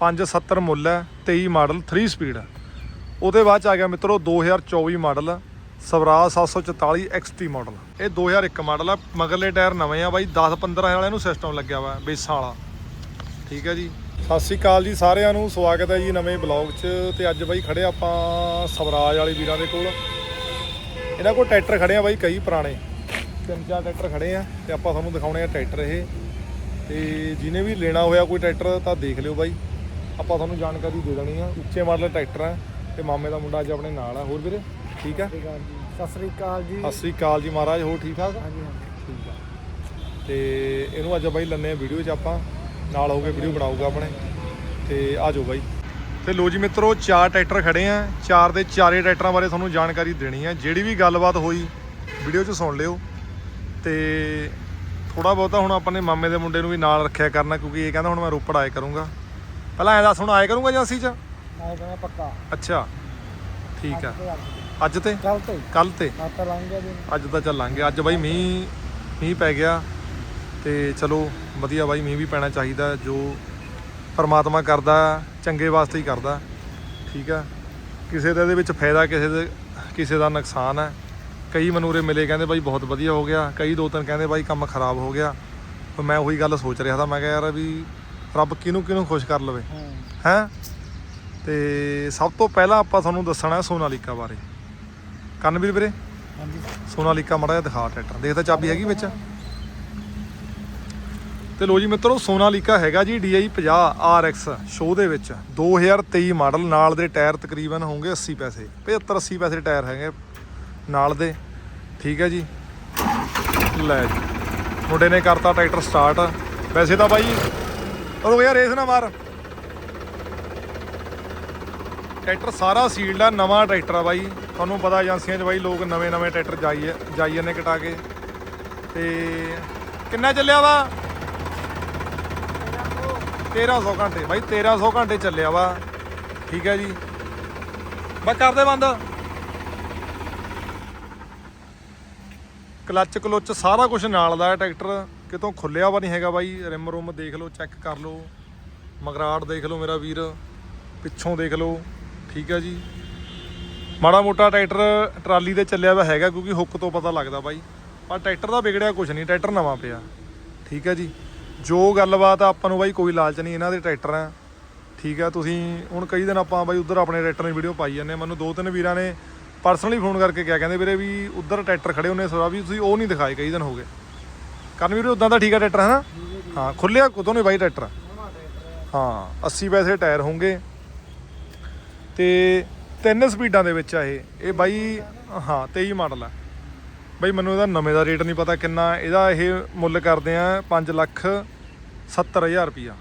570 ਮੁੱਲ ਹੈ 23 model 3 speed ਉਹਦੇ ਬਾਅਦ ਚ ਆ ਗਿਆ ਮਿੱਤਰੋ 2024 ਮਾਡਲ, ਸਵਰਾਜ 744 XT ਮਾਡਲ ਇਹ 2001 ਮਾਡਲ ਆ ਮਗਰਲੇ ਟਾਇਰ ਨਵੇਂ ਆ ਬਾਈ 10 15 ਵਾਲਿਆਂ ਨੂੰ ਸਿਸਟਮ ਲੱਗਿਆ ਵਾ ਬੇਸਾਂ ਵਾਲਾ। ਠੀਕ ਹੈ ਜੀ। ਸਤਿ ਸ਼੍ਰੀ ਅਕਾਲ ਜੀ ਸਾਰਿਆਂ ਨੂੰ, ਸਵਾਗਤ ਹੈ ਜੀ ਨਵੇਂ ਬਲੌਗ 'ਚ। ਤੇ ਅੱਜ ਬਾਈ ਖੜੇ ਆਪਾਂ ਸਵਰਾਜ ਵਾਲੇ ਵੀਰਾਂ ਦੇ ਕੋਲ। ਇਹਨਾਂ ਕੋਲ ਟਰੈਕਟਰ ਖੜੇ ਆ ਬਾਈ, ਕਈ ਪੁਰਾਣੇ। ਤਿੰਨ ਚਾਰ ਟਰੈਕਟਰ ਖੜੇ ਆ, ਤੇ ਆਪਾਂ ਤੁਹਾਨੂੰ ਦਿਖਾਉਣੇ ਆ ਟਰੈਕਟਰ ਇਹ। ਤੇ ਜਿਹਨੇ ਵੀ ਲੈਣਾ ਹੋਇਆ ਕੋਈ ਟਰੈਕਟਰ, ਤਾਂ ਦੇਖ ਲਿਓ ਬਾਈ। ਆਪਾਂ ਤੁਹਾਨੂੰ ਜਾਣਕਾਰੀ ਦੇ ਦੇਣੀ ਆ। ਉੱਚੇ ਮਾਡਲ ਟਰੈਕਟਰ ਆ ਤੇ ਮਾਮੇ ਦਾ ਮੁੰਡਾ ਅੱਜ ਆਪਣੇ ਨਾਲ ਆ। ਹੋਰ ਵੀਰੇ ਠੀਕ ਆ? ਸਤਿ ਸ੍ਰੀ ਅਕਾਲ ਜੀ। ਸਤਿ ਸ਼੍ਰੀ ਅਕਾਲ ਜੀ। ਮਹਾਰਾਜ ਹੋਰ ਠੀਕ ਠਾਕ? ਹਾਂਜੀ ਹਾਂਜੀ। ਠੀਕ ਆ। ਤੇ ਇਹਨੂੰ ਅੱਜ ਬਾਈ ਲੰਨੇ ਵੀਡੀਓ 'ਚ ਆਪਾਂ। ਨਾਲ ਹੋ ਕੇ ਵੀਡੀਓ ਬਣਾਊਗਾ ਆਪਣੇ। ਤੇ ਆ ਜਾਓ ਬਾਈ। ਤੇ ਲੋ ਜੀ ਮਿੱਤਰੋ ਚਾਰ ਟਰੈਕਟਰ ਖੜੇ ਆ। ਚਾਰ ਦੇ ਚਾਰੇ ਟਰੈਕਟਰਾਂ ਬਾਰੇ ਤੁਹਾਨੂੰ ਜਾਣਕਾਰੀ ਦੇਣੀ ਆ। ਜਿਹੜੀ ਵੀ ਗੱਲਬਾਤ ਹੋਈ ਵੀਡੀਓ 'ਚ ਸੁਣ ਲਿਓ। ਤੇ ਥੋੜਾ ਬਹੁਤਾ ਹੁਣ ਆਪਾਂ ਨੇ ਮਾਮੇ ਦੇ ਮੁੰਡੇ ਨੂੰ ਵੀ ਨਾਲ ਰੱਖਿਆ ਕਰਨਾ ਕਿਉਂਕਿ ਇਹ ਕਹਿੰਦਾ ਹੁਣ ਮੈਂ ਰੋਪੜ ਆਏ ਕਰੂੰਗਾ। ਪਹਿਲਾਂ ਐਂ ਦੱਸ ਹੁਣ ਆਏ ਕਰੂੰਗਾ ਏਜੰਸੀ 'ਚ? ਮੈਂ ਕਹਿੰਦਾ ਪੱਕਾ। ਅੱਛਾ। ਠੀਕ ਆ। ਅੱਜ ਤੇ ਕੱਲ ਤੇ। ਕੱਲ ਤੇ? ਮਾਤਾ ਲੰਘਿਆ ਜੀ। ਅੱਜ ਤਾਂ ਚੱਲਾਂਗੇ ਅੱਜ ਬਾਈ ਮੀਂਹ ਮੀਂਹ ਪੈ ਗਿਆ। ਤੇ ਚਲੋ ਵਧੀਆ ਬਾਈ ਮੀਂਹ ਵੀ ਪੈਣਾ ਚਾਹੀਦਾ ਜੋ ਪਰਮਾਤਮਾ ਕਰਦਾ ਚੰਗੇ ਵਾਸਤੇ ਹੀ ਕਰਦਾ। ਠੀਕ ਆ। ਕਿਸੇ ਦਾ ਇਹਦੇ ਵਿੱਚ ਫਾਇਦਾ ਕਿਸੇ ਦੇ ਕਿਸੇ ਦਾ ਨੁਕਸਾਨ ਹੈ ਕਈ ਮਨੂਰੇ ਮਿਲੇ ਕਹਿੰਦੇ ਬਾਈ ਬਹੁਤ ਵਧੀਆ ਹੋ ਗਿਆ। ਕਈ ਦੋ ਤਿੰਨ ਕਹਿੰਦੇ ਬਾਈ ਕੰਮ ਖਰਾਬ ਹੋ ਗਿਆ। ਮੈਂ ਉਹੀ ਗੱਲ ਸੋਚ ਰਿਹਾ ਤਾਂ ਮੈਂ ਕਿਹਾ ਯਾਰ ਵੀ ਰੱਬ ਕਿਹਨੂੰ ਕਿਹਨੂੰ ਖੁਸ਼ ਕਰ ਲਵੇ। ਹਾਂ। ਤੇ ਸਭ ਤੋਂ ਪਹਿਲਾਂ ਆਪਾਂ ਤੁਹਾਨੂੰ ਦੱਸਣਾ ਹੈ ਸੋਨਾਲੀਕਾ ਬਾਰੇ। ਕੰਨਵੀਰ ਵੀਰੇ? ਹਾਂਜੀ। ਸੋਨਾਲੀਕਾ ਮੜਾ ਜਿਹਾ ਦਿਖਾ ਟਰੈਕਟਰ। ਦੇਖਦਾ ਚਾਬੀ ਹੈਗੀ ਵਿੱਚ। ਤੇ ਲੋ ਜੀ ਮਿੱਤਰੋ ਸੋਨਾਲੀਕਾ ਹੈਗਾ ਜੀ DI 50 RX ਸ਼ੋਅ ਦੇ ਵਿੱਚ। 2023 ਮਾਡਲ ਨਾਲ ਦੇ ਟਾਇਰ ਤਕਰੀਬਨ ਹੋਣਗੇ 80 ਪੈਸੇ। 75 80 ਪੈਸੇ ਟਾਇਰ ਹੈਗੇ ਨਾਲ ਦੇ। ਠੀਕ ਹੈ ਜੀ। ਲੈ ਜੀ। ਮੁੰਡੇ ਨੇ ਕਰਤਾ ਟਰੈਕਟਰ ਸਟਾਰਟ। ਵੈਸੇ ਤਾਂ ਬਾਈ ਰੁਕ ਯਾਰ ਰੇਸ ਨਾ ਮਾਰ। ਟਰੈਕਟਰ ਸਾਰਾ ਸੀਲਡ ਆ, ਨਵਾਂ ਟਰੈਕਟਰ ਆ ਬਾਈ। ਤੁਹਾਨੂੰ ਪਤਾ ਏਜੰਸੀਆਂ 'ਚ ਬਾਈ ਲੋਕ ਨਵੇਂ ਨਵੇਂ ਟਰੈਕਟਰ ਜਾਈਏ ਜਾਈਏ ਜਾਂਦੇ ਕਟਾ ਕੇ। ਤੇ ਕਿੰਨਾ ਚੱਲਿਆ ਵਾ? 1300 ਘੰਟੇ, ਬਾਈ 1300 ਘੰਟੇ ਚੱਲਿਆ ਵਾ। ਠੀਕ ਹੈ ਜੀ। ਬਸ ਕਰਦੇ ਬੰਦ। ਕਲੱਚ ਕਲੁੱਚ ਸਾਰਾ ਕੁਝ ਨਾਲ ਦਾ ਹੈ ਟਰੈਕਟਰ। ਕਿਤੋਂ ਖੁੱਲਿਆ ਵਾ ਨਹੀਂ ਹੈਗਾ ਬਾਈ, ਰਿਮ ਰੁਮ ਦੇਖ ਲਓ ਚੈੱਕ ਕਰ ਲਓ। ਮਗਰਾੜ ਦੇਖ ਲਓ ਮੇਰਾ ਵੀਰ, ਪਿੱਛੋਂ ਦੇਖ ਲਓ, ਠੀਕ ਹੈ ਜੀ। ਮਾੜਾ ਮੋਟਾ ਟਰੈਕਟਰ ਟਰਾਲੀ ਤੇ ਚੱਲਿਆ ਵਾ ਹੈਗਾ, ਕਿਉਂਕਿ ਹੁੱਕ ਤੋਂ ਪਤਾ ਲੱਗਦਾ ਬਾਈ। ਪਰ ਟਰੈਕਟਰ ਦਾ ਵਿਗੜਿਆ ਕੁਝ ਨਹੀਂ, ਟਰੈਕਟਰ ਨਵਾਂ ਪਿਆ, ਠੀਕ ਹੈ ਜੀ। ਜੋ ਗੱਲਬਾਤ ਆ ਆਪਾਂ ਨੂੰ ਬਾਈ, ਕੋਈ ਲਾਲਚ ਨਹੀਂ, ਇਹਨਾਂ ਦੇ ਟਰੈਕਟਰ ਆ, ਠੀਕ ਆ। ਤੁਸੀਂ ਹੁਣ ਕਈ ਦਿਨ ਆਪਾਂ ਬਾਈ, ਉਧਰ ਆਪਣੇ ਟਰੈਕਟਰ ਦੀ ਵੀਡੀਓ ਪਾਈ ਜਾਂਦੇ ਆ। ਮੈਨੂੰ ਦੋ ਤਿੰਨ ਵੀਰਾਂ ਨੇ ਪਰਸਨਲੀ ਫੋਨ ਕਰਕੇ ਕਿਹਾ, ਕਹਿੰਦੇ ਵੀਰੇ ਵੀ ਉਧਰ ਟਰੈਕਟਰ ਖੜੇ ਹੁੰਨੇ ਸੋਰਾ ਵੀ ਤੁਸੀਂ ਉਹ ਨਹੀਂ ਦਿਖਾਏ ਕਈ ਦਿਨ ਹੋ ਗਏ। ਕਰਨ ਵੀਰੇ ਉਦਾਂ ਦਾ ਠੀਕ ਆ ਟਰੈਕਟਰ ਹੈ ਨਾ ਹਾਂ ਖੁੱਲਿਆ ਕਦੋਂ ਨੇ ਬਾਈ ਟਰੈਕਟਰ? ਹਾਂ 80 ਪੈਸੇ ਟਾਇਰ ਹੋਣਗੇ। ਤੇ ਤਿੰਨ ਸਪੀਡਾਂ ਦੇ ਵਿੱਚ ਆ ਇਹ। ਇਹ ਬਾਈ ਹਾਂ 23 ਮਾਡਲ ਆ। ਬਾਈ ਮੈਨੂੰ ਇਹਦਾ ਨਵੇਂ ਦਾ ਰੇਟ ਨਹੀਂ ਪਤਾ ਕਿੰਨਾ। ਇਹਦਾ ਇਹ ਮੁੱਲ ਕਰਦੇ ਆ 5 ਲੱਖ 70000 ਰੁਪਿਆ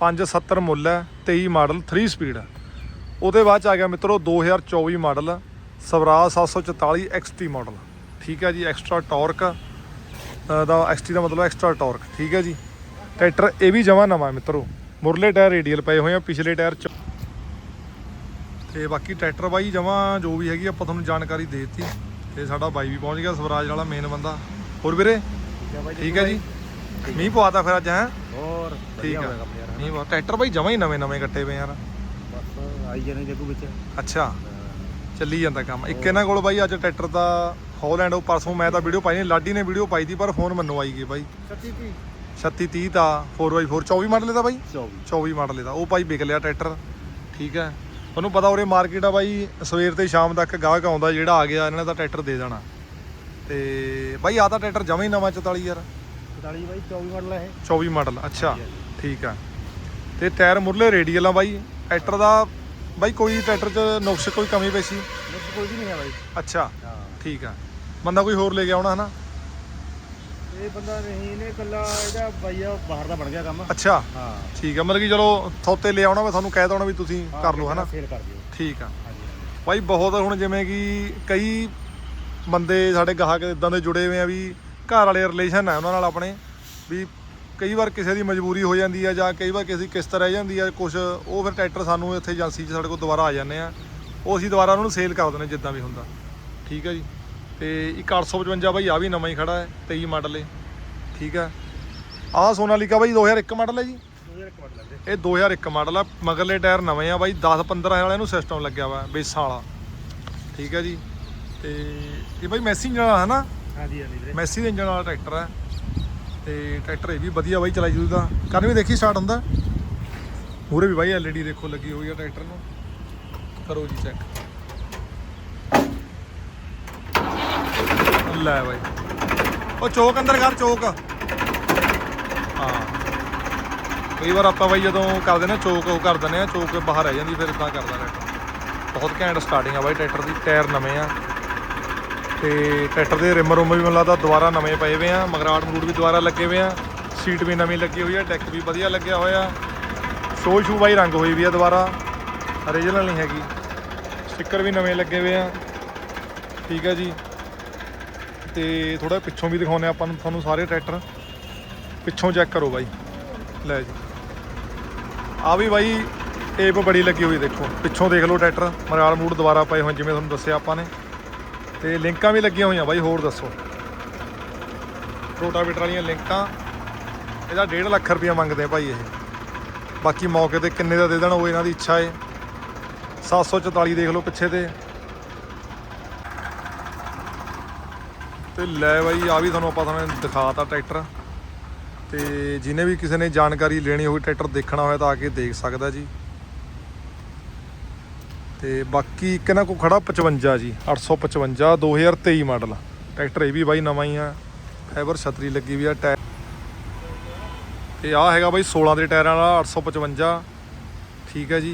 570 ਮੁੱਲ ਹੈ 23 ਮਾਡਲ 3 ਸਪੀਡ ਉਹਦੇ ਬਾਅਦ ਚ ਆ ਗਿਆ ਮਿੱਤਰੋ 2024 ਮਾਡਲ ਸਵਰਾਜ 744 XT ਮਾਡਲ। ਠੀਕ ਹੈ ਜੀ ਐਕਸਟਰਾ ਟਾਰਕ ਦਾ XT ਦਾ ਮਤਲਬ ਐਕਸਟਰਾ ਟਾਰਕ ਠੀਕ ਹੈ ਜੀ? ਟਰੈਕਟਰ ਇਹ ਵੀ ਜਮਾ ਨਵਾਂ ਹੈ ਮਿੱਤਰੋ। ਮੁਰਲੇ ਟਾਇਰ ਰੇਡੀਅਲ ਪਏ ਹੋਏ ਆ ਪਿਛਲੇ ਟਾਇਰ ਚ। ਤੇ ਬਾਕੀ ਟਰੈਕਟਰ ਬਾਈ ਜਮਾ ਜੋ ਵੀ ਹੈਗੀ ਆਪਾਂ ਤੁਹਾਨੂੰ ਜਾਣਕਾਰੀ ਦੇ ਦਿੱਤੀ। ਤੇ ਸਾਡਾ ਬਾਈ ਵੀ ਪਹੁੰਚ ਗਿਆ ਸਵਰਾਜ ਵਾਲਾ ਮੇਨ ਬੰਦਾ। ਹੋਰ ਵੀਰੇ? ਠੀਕ ਹੈ ਜੀ? ਮੀਂਹ ਪਵਾਤਾ ਫਿਰ ਅੱਜ ਹੈ? ਹੋਰ ਠੀਕ ਹੈ ਮੀਂਹ ਪਵਾ ਟਰੈਕਟਰ ਬਾਈ ਜਮਾ ਹੀ ਨਵੇਂ ਨਵੇਂ ਕੱਟੇ ਪਏ ਯਾਰ। ਬਸ ਆਈ ਜਾਣੇ ਜੱਗੂ ਵਿੱਚ। ਅੱਛਾ। ਚੱਲੀ ਜਾਂਦਾ ਕੰਮ। ਇੱਕ ਇਹਨਾਂ ਕੋਲ ਬਾਈ ਅੱਜ ਟਰੈਕਟਰ ਦਾ ਹੌਲੈਂਡ ਉਹ ਪਰਸੋਂ ਮੈਂ ਤਾਂ ਵੀਡੀਓ ਪਾਈ ਨਹੀਂ ਲਾਡੀ ਨੇ ਵੀਡੀਓ ਪਾਈ ਦੀ ਪਰ ਫੋਨ ਮੈਨੂੰ ਆਈ ਗਈ ਬਾਈ। 30 30 36 30 ਦਾ 4x4 24 ਮਾਡਲ ਦਾ ਬਾਈ? 24 24 ਮਾਡਲ ਦਾ ਉਹ ਭਾਈ ਵਿਕ ਲਿਆ ਟਰੈਕਟਰ। ਠੀਕ ਹੈ। ਤੁਹਾਨੂੰ ਪਤਾ ਉਰੇ ਮਾਰਕੀਟ ਆ ਬਾਈ ਸਵੇਰ ਤੇ ਸ਼ਾਮ ਤੱਕ ਗਾਹਕ ਆਉਂਦਾ ਜਿਹੜਾ ਆ ਗਿਆ ਇਹਨਾਂ ਦਾ ਟਰੈਕਟਰ ਦੇ ਦੇਣਾ। ਤੇ ਬਾਈ ਆ ਤਾਂ ਟਰੈਕਟਰ ਜਮਾ ਹੀ ਨਵਾਂ 44 ਯਾਰ 44 ਬਾਈ 24 ਮਾਡਲ ਹੈ 24 ਮਾਡਲ ਅੱਛਾ। ਠੀਕ ਆ ਤੇ ਟਾਇਰ ਮੁਰਲੇ ਰੇਡੀਅਲ ਆ ਬਾਈ। ਟਰੈਕਟਰ ਦਾ ਬਾਈ ਕੋਈ ਟਰੈਕਟਰ 'ਚ ਨੁਕਸ ਕੋਈ ਕਮੀ ਪੇਸ਼ੀ ਬਸ ਕੋਈ ਵੀ ਨਹੀਂ ਹੈ ਬਾਈ। ਅੱਛਾ ਹਾਂ। ਠੀਕ ਆ। ਬੰਦਾ ਕੋਈ ਹੋਰ ਲੈ ਕੇ ਆਉਣਾ ਹਨਾ? ਇਹ ਬੰਦਾ ਨਹੀਂ ਇਹਨੇ ਕੱਲਾ ਇਹਦਾ ਬਾਈ ਆ ਬਾਹਰ ਦਾ ਬਣ ਗਿਆ ਕੰਮ। ਅੱਛਾ। ਹਾਂ। ਠੀਕ ਆ ਮਤਲਬ ਕਿ ਚਲੋ ਥੋਤੇ ਲੈ ਆਉਣਾ ਮੈਂ ਤੁਹਾਨੂੰ ਕਹਿ ਦੇਣਾ ਵੀ ਤੁਸੀਂ ਕਰ ਲਓ ਹਨਾ? ਸੇਲ ਕਰ ਦਿਓ। ਠੀਕ ਆ। ਭਾਈ ਬਹੁਤ ਹੁਣ ਜਿਵੇਂ ਕਿ ਕਈ ਬੰਦੇ ਸਾਡੇ ਗਾਹਕ ਇਦਾਂ ਦੇ ਜੁੜੇ ਹੋਏ ਆ ਵੀ ਘਰ ਵਾਲੇ ਰਿਲੇਸ਼ਨ ਆ ਉਹਨਾਂ ਨਾਲ ਆਪਣੇ ਵੀ ਕਈ ਵਾਰ ਕਿਸੇ ਦੀ ਮਜਬੂਰੀ ਹੋ ਜਾਂਦੀ ਆ ਜਾਂ ਕਈ ਵਾਰ ਕਿਸੇ ਦੀ ਕਿਸ਼ਤ ਰਹਿ ਜਾਂਦੀ ਆ ਕੁਝ ਉਹ ਫਿਰ ਟਰੈਕਟਰ ਸਾਨੂੰ ਇੱਥੇ ਏਜੰਸੀ 'ਚ ਸਾਡੇ ਕੋਲ ਦੁਬਾਰਾ ਆ ਜਾਂਦੇ ਆ। ਉਹ ਅਸੀਂ ਦੁਬਾਰਾ ਉਹਨਾਂ ਨੂੰ ਸੇਲ ਕਰ ਦਿੰਦੇ ਜਿੱਦਾਂ ਵੀ ਹੁੰਦਾ। ਠੀਕ ਹੈ ਜੀ? ਤੇ ਇੱਕ 855 ਬਾਈ ਆ ਵੀ ਨਵਾਂ ਹੀ ਖੜਾ ਹੈ 23 ਮਾਡਲ ਹੈ ਠੀਕ ਹੈ ਆਹ ਸੋਨਾਲੀਕਾ ਬਾਈ 2001 ਮਾਡਲ ਹੈ ਜੀ? 2001 ਮਾਡਲ ਹੈ ਇਹ 2001 ਮਾਡਲ ਆ ਮਗਰਲੇ ਟਾਇਰ ਨਵੇਂ ਆ ਬਾਈ 10 15 ਵਾਲਾ ਇਹਨੂੰ ਸਿਸਟਮ ਲੱਗਿਆ ਵਾ ਬੇਸਾਂ ਵਾਲਾ। ਠੀਕ ਹੈ ਜੀ? ਤੇ ਇਹ ਬਾਈ ਮੈਸੀ ਵਾਲਾ ਹੈ ਨਾ ਹਾਂਜੀ ਹਾਂਜੀ ਮੈਸੀ ਦੇ ਇੰਜਨ ਵਾਲਾ ਟਰੈਕਟਰ ਹੈ ਤੇ ਟਰੈਕਟਰ ਇਹ ਵੀ ਵਧੀਆ ਬਾਈ ਚਲਾਈ ਜੂਗਾ ਕੰਨ ਵੀ ਦੇਖੀ ਸਟਾਰਟ ਹੁੰਦਾ। ਮੂਰੇ ਵੀ ਬਾਈ ਐਲਈਡੀ ਦੇਖੋ ਲੱਗੀ ਹੋਈ ਆ ਟਰੈਕਟਰ ਨੂੰ। ਕਰੋ ਜੀ ਚੈੱਕ ਲੈ ਬਾਈ। ਉਹ ਚੋਕ ਅੰਦਰ ਕਰ, ਚੋਕ। ਹਾਂ। ਕਈ ਵਾਰ ਆਪਾਂ ਬਾਈ ਜਦੋਂ ਕਰਦੇ ਨੇ ਚੋਕ ਉਹ ਕਰ ਦਿੰਦੇ ਆ ਚੋਕ ਬਾਹਰ ਰਹਿ ਜਾਂਦੀ, ਫਿਰ ਇਦਾਂ ਕਰਦਾ ਟਰੈਕਟਰ। ਬਹੁਤ ਘੈਂਟ ਸਟਾਰਟਿੰਗ ਆ ਬਾਈ ਟਰੈਕਟਰ ਦੀ, ਟਾਇਰ ਨਵੇਂ ਆ। ਤੇ ਟਰੈਕਟਰ ਦੇ ਰਿਮ ਰੁਮ ਵੀ ਮੈਨੂੰ ਲੱਗਦਾ ਦੁਬਾਰਾ ਨਵੇਂ ਪਏ ਹੋਏ ਆ ਮਗਰਾਟ ਮਰੂਟ ਵੀ ਦੁਬਾਰਾ ਲੱਗੇ ਹੋਏ ਆ। ਸੀਟ ਵੀ ਨਵੀਂ ਲੱਗੀ ਹੋਈ ਆ ਡੈਕ ਵੀ ਵਧੀਆ ਲੱਗਿਆ ਹੋਇਆ। ਸ਼ੋ ਸ਼ੂ ਬਾਈ ਰੰਗ ਹੋਈ ਵੀ ਆ ਦੁਬਾਰਾ ਓਰੀਜਨਲ ਨਹੀਂ ਹੈਗੀ। ਸਟicker ਵੀ ਨਵੇਂ ਲੱਗੇ ਹੋਏ ਆ। ਠੀਕ ਹੈ ਜੀ। ਤੇ ਥੋੜਾ ਪਿੱਛੋਂ ਵੀ ਦਿਖਾਉਂਦੇ ਆਪਾਂ ਨੂੰ, ਤੁਹਾਨੂੰ ਸਾਰੇ ਟਰੈਕਟਰ। ਪਿੱਛੋਂ ਚੈੱਕ ਕਰੋ ਬਾਈ। ਲੈ ਜੀ। ਆ ਵੀ ਬਾਈ ਟੇਪ ਬੜੀ ਲੱਗੀ ਹੋਈ ਦੇਖੋ। ਪਿੱਛੋਂ ਦੇਖ ਲਓ ਟਰੈਕਟਰ ਮਰਾਲ ਮੂਡ ਦੁਬਾਰਾ ਪਏ ਹੋਏ ਜਿਵੇਂ ਤੁਹਾਨੂੰ ਦੱਸਿਆ ਆਪਾਂ ਨੇ। ਤੇ ਲਿੰਕਾਂ ਵੀ ਲੱਗੀਆਂ ਹੋਈਆਂ ਬਾਈ, ਹੋਰ ਦੱਸੋ। ਰੋਟਾਵੇਟਰ ਵਾਲੀਆਂ ਲਿੰਕਾਂ, ਇਹਦਾ 1.5 ਲੱਖ ਰੁਪਇਆ ਮੰਗਦੇ ਆ ਭਾਈ ਇਹ। ਬਾਕੀ ਮੌਕੇ ਤੇ ਕਿੰਨੇ ਦਾ ਦੇ ਦੇਣ, ਉਹ ਇਹਨਾਂ ਦੀ ਇੱਛਾ ਏ। 744 ਦੇਖ ਲਓ ਪਿੱਛੇ ਤੇ। ਤੇ ਲੈ ਬਾਈ ਆ ਵੀ ਤੁਹਾਨੂੰ ਆਪਾਂ ਤੁਹਾਨੂੰ ਦਿਖਾਤਾ ਟਰੈਕਟਰ। ਤੇ ਜਿਹਨੇ ਵੀ ਕਿਸੇ ਨੇ ਜਾਣਕਾਰੀ ਲੈਣੀ ਹੋਵੇ ਟਰੈਕਟਰ ਦੇਖਣਾ ਹੋਇਆ ਤਾਂ ਆ ਕੇ ਦੇਖ ਸਕਦਾ ਜੀ। ਤੇ ਬਾਕੀ ਇੱਕ ਇਹਨਾਂ ਕੋ ਖੜਾ 55 ਜੀ 855 2023 ਮਾਡਲ। ਟਰੈਕਟਰ ਇਹ ਵੀ ਬਾਈ ਨਵਾਂ ਹੀ ਆ, ਫਾਈਬਰ ਛਤਰੀ ਲੱਗੀ ਵੀ ਆ, ਟਾਇਰ ਤੇ ਆ ਹੈਗਾ ਬਾਈ 16 ਦੇ ਟਾਇਰਾਂ ਵਾਲਾ 855 ਠੀਕ ਹੈ ਜੀ,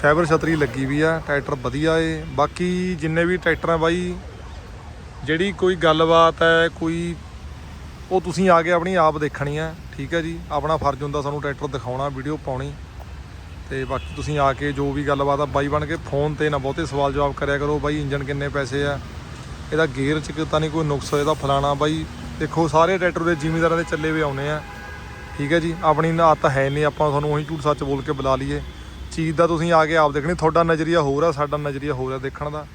ਫਾਈਬਰ ਛਤਰੀ ਲੱਗੀ ਵੀ ਆ, ਟਰੈਕਟਰ ਵਧੀਆ ਏ। ਬਾਕੀ ਜਿੰਨੇ ਵੀ ਟਰੈਕਟਰ ਆ ਬਾਈ, ਜਿਹੜੀ ਕੋਈ ਗੱਲਬਾਤ ਹੈ, ਕੋਈ, ਉਹ ਤੁਸੀਂ ਆ ਕੇ ਆਪਣੀ ਆਪ ਦੇਖਣੀ ਹੈ। ਠੀਕ ਹੈ ਜੀ, ਆਪਣਾ ਫਰਜ਼ ਹੁੰਦਾ ਸਾਨੂੰ ਟਰੈਕਟਰ ਦਿਖਾਉਣਾ, ਵੀਡੀਓ ਪਾਉਣੀ। ਤੇ ਬਾਕੀ ਤੁਸੀਂ ਆ ਕੇ ਜੋ ਵੀ ਗੱਲਬਾਤ ਆ, ਬਾਈ ਬਣ ਕੇ ਫੋਨ ਤੇ ਨਾ ਬਹੁਤੇ ਸਵਾਲ ਜਵਾਬ ਕਰਿਆ ਕਰੋ, ਬਾਈ ਇੰਜਨ ਕਿੰਨੇ ਪੈਸੇ ਆ, ਇਹਦਾ ਗੇਅਰ ਚ ਤਾਂ ਨਹੀਂ ਕੋਈ ਨੁਕਸ ਇਹਦਾ ਫਲਾਣਾ, ਬਾਈ ਦੇਖੋ ਸਾਰੇ ਟਰੈਕਟਰ ਦੇ ਜ਼ਿਮੀਦਾਰਾਂ ਦੇ ਚੱਲੇ ਵੀ ਆਉਨੇ ਆ, ਠੀਕ ਹੈ ਜੀ, ਆਪਣੀ ਆਦਤ ਹੈ ਨਹੀਂ, ਆਪਾਂ ਤੁਹਾਨੂੰ ਉਹੀ ਝੂਠ ਸੱਚ ਬੋਲ ਕੇ ਬੁਲਾ ਲਈਏ, ਚੀਜ਼ ਦਾ ਤੁਸੀਂ ਆ ਕੇ ਆਪ ਦੇਖਣੀ, ਤੁਹਾਡਾ ਨਜ਼ਰੀਆ ਹੋਰ ਆ, ਸਾਡਾ ਨਜ਼ਰੀਆ ਹੋਰ ਆ ਦੇਖਣ ਦਾ,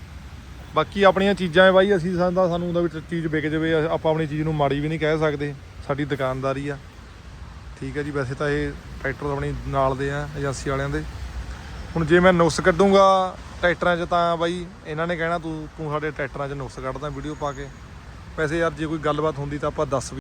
ਬਾਕੀ ਆਪਣੀਆਂ ਚੀਜ਼ਾਂ ਹੈ ਬਾਈ, ਅਸੀਂ ਸਾਡਾ ਸਾਨੂੰ ਉਹਦਾ ਵਿੱਚ ਚੀਜ਼ ਵਿਕ ਜਾਵੇ, ਆਪਾਂ ਆਪਣੀ ਚੀਜ਼ ਨੂੰ ਮਾੜੀ ਵੀ ਨਹੀਂ ਕਹਿ ਸਕਦੇ, ਸਾਡੀ ਦੁਕਾਨਦਾਰੀ ਆ, ਠੀਕ ਹੈ ਜੀ, ਵੈਸੇ ਤਾਂ ਇਹ ਟਰੈਕਟਰ ਆਪਣੀ ਨਾਲ ਦੇ ਆ, ਏਜੰਸੀ ਵਾਲਿਆਂ ਦੇ। ਹੁਣ ਜੇ ਮੈਂ ਨੁਕਸ ਕੱਢੂੰਗਾ ਟਰੈਕਟਰਾਂ 'ਚ ਤਾਂ ਬਾਈ ਇਹਨਾਂ ਨੇ ਕਹਿਣਾ, ਤੂੰ ਤੂੰ ਸਾਡੇ ਟਰੈਕਟਰਾਂ 'ਚ ਨੁਕਸ ਕੱਢਦਾ, ਵੀਡੀਓ ਪਾ ਕੇ। ਵੈਸੇ ਯਾਰ ਜੇ ਕੋਈ ਗੱਲਬਾਤ ਹੁੰਦੀ ਤਾਂ ਆਪਾਂ ਦੱਸ ਵੀ